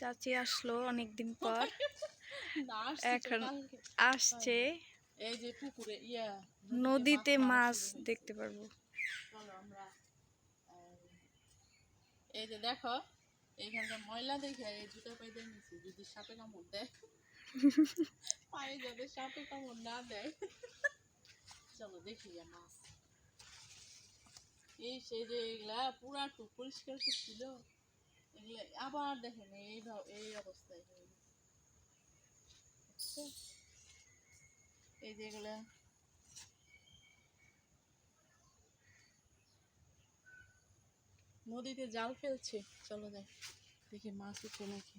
চাচি আসলো অনেকদিন পর। এখন আসছে। এই যে পুকুরে ইয়া নদীতে মাছ দেখতে পারব। এই যে দেখো এইখানটা ময়লা দেখে এই জুতা পাইতে নিছি। যদি সাপে কামড় দেয় পায়ে যাতে সাপে কামড় না দেয়। চলো দেখি মাছ। এই সেই যে এগুলা পুরা একটু পরিষ্কার করছিল এগুলা আবার দেখেন, এই এই অবস্থায় হয়ে এই যে এগুলা। নদীতে জাল ফেলছে। চলো যাই। দেখি মাছ উঠে নাকি।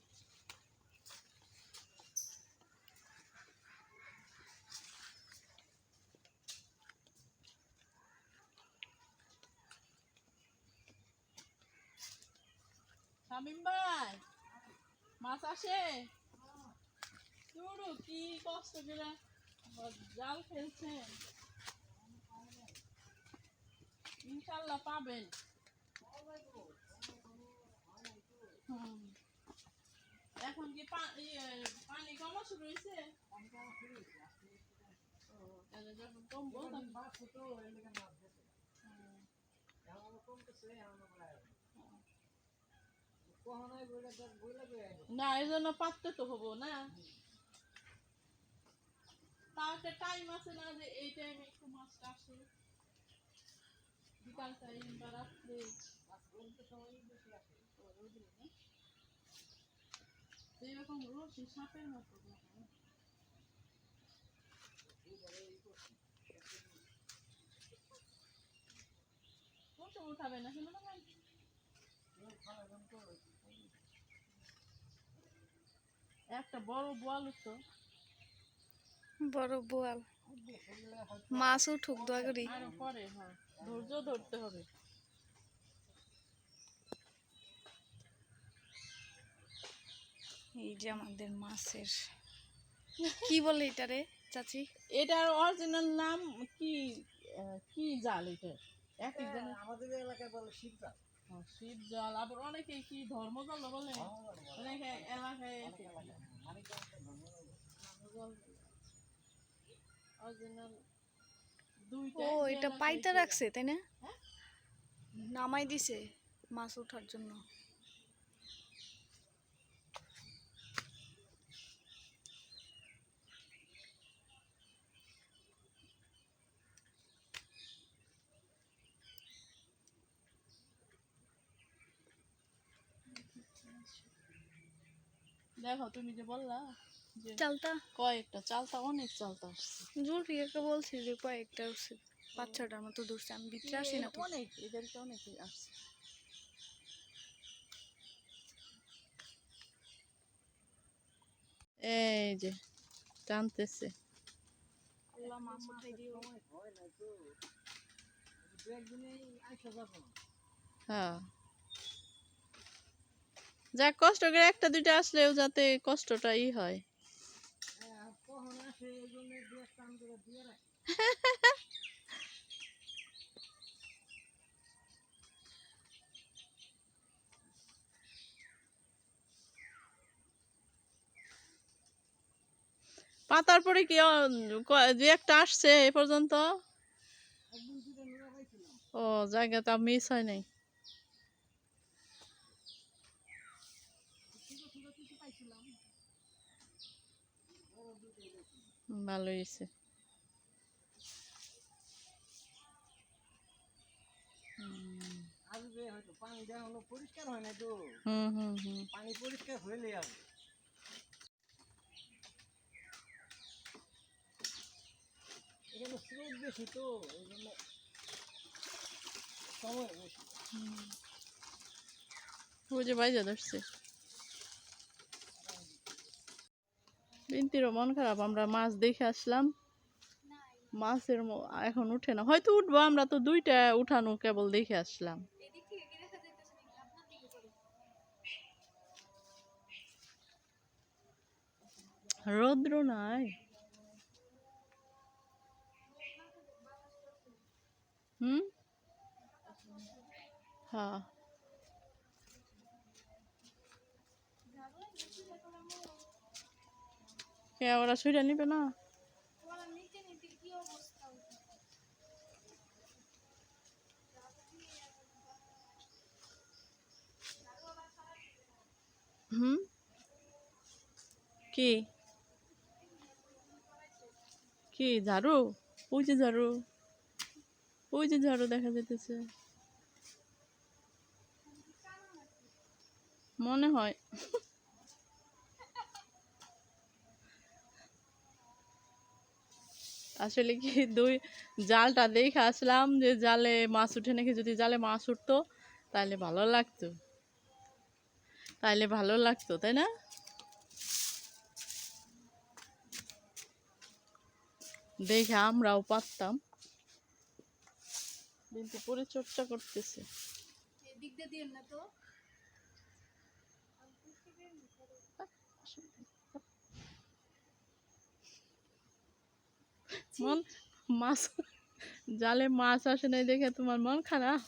শামিম ভাই মাছ আসে? দুরু কি কষ্ট করে জাল ফেলছেন? ইনশাল্লাহ পাবেন। এখন কি ইয়ে, পানি কমা শুরু হয়েছে? যখন কমবো তখন- হুম। না এই জন্য পাততে তো হব না। তাও একটা টাইম আছে না যে এই টাইমে একটু মাছটা আসে। বিকাল টাইম বা রাত্রে। সাপের মতো উঠাবে না শুনো না ভাই? একটা বড় বোয়াল তো বড় বোয়াল। মাছ উঠুক দোয়া করি। পরে হ্যাঁ ধৈর্য ধরতে হবে। এই যে আমাদের মাছের কি বলে এটারে চাচি? এটার অরিজিনাল নাম কি কি জাল এটা? এক আমাদের এলাকায় বলে হ্যাঁ, শিব জল আবার অনেকে কি ধর্ম জল। বলে অনেকে এলাকায় ও এটা পাইতে রাখছে তাই না? হ্যাঁ? নামাই দিছে মাছ ওঠার জন্য। দেখো তুমি যে বললা যে চালটা কয়েকটা চালতা অনেক চালতা আসছে। জুলফিয়াকে বলছি যে কয়েকটা উঠছে পাঁচ ছটার মতো দূরছে আমি ভিতরে আসি না অনেক এদেরকে অনেক আসছে। এই যে টানতেছে। আল্লাহ মাছ উঠাই দিও। হয় না তো দু একদিনেই আসা যাব হ্যাঁ। যাক কষ্ট করে একটা, দুইটা আসলেও যাতে কষ্টটা ই হয়। দু পাতার পরে কি দুই একটা আসছে এ পর্যন্ত? ও জায়গাটা মিস হয় নাই। ভালো হয়েছে। পানি পরিষ্কার হয় না তো। হুম হুম হুম। পানি পরিষ্কার হইলে আসবে এখানে স্রোত বেশি তো এই জন্য সময় বেশি। ওই যে বাইজা ধরছে। বিনতিরও মন খারাপ, আমরা মাছ দেখে আসলাম। মাছের এখন উঠে না। হয়তো উঠবো, আমরা তো দুইটা উঠানো কেবল দেখে আসলাম। রৌদ্র নাই। হুম? হ্যাঁ কে ওরা সুইটা নিবে না? হুম? কি? কি, ঝাড়ু? ওই যে ঝাড়ু। ওই যে ঝাড়ু দেখা যেতেছে মনে হয়। আসলে কি দুই জালটা দেখে আসলাম যে জালে মাছ উঠে নাকি যদি জালে মাছ উঠতো তাহলে ভালো লাগতো। তাহলে ভালো লাগতো তাই না? দেখে আমরাও পারতাম। কিন্তু পরিচর্যা করতেছে। দিন না তো। মন মাছ জালে মাছ আসে নাই দেখে তোমার মন খারাপ।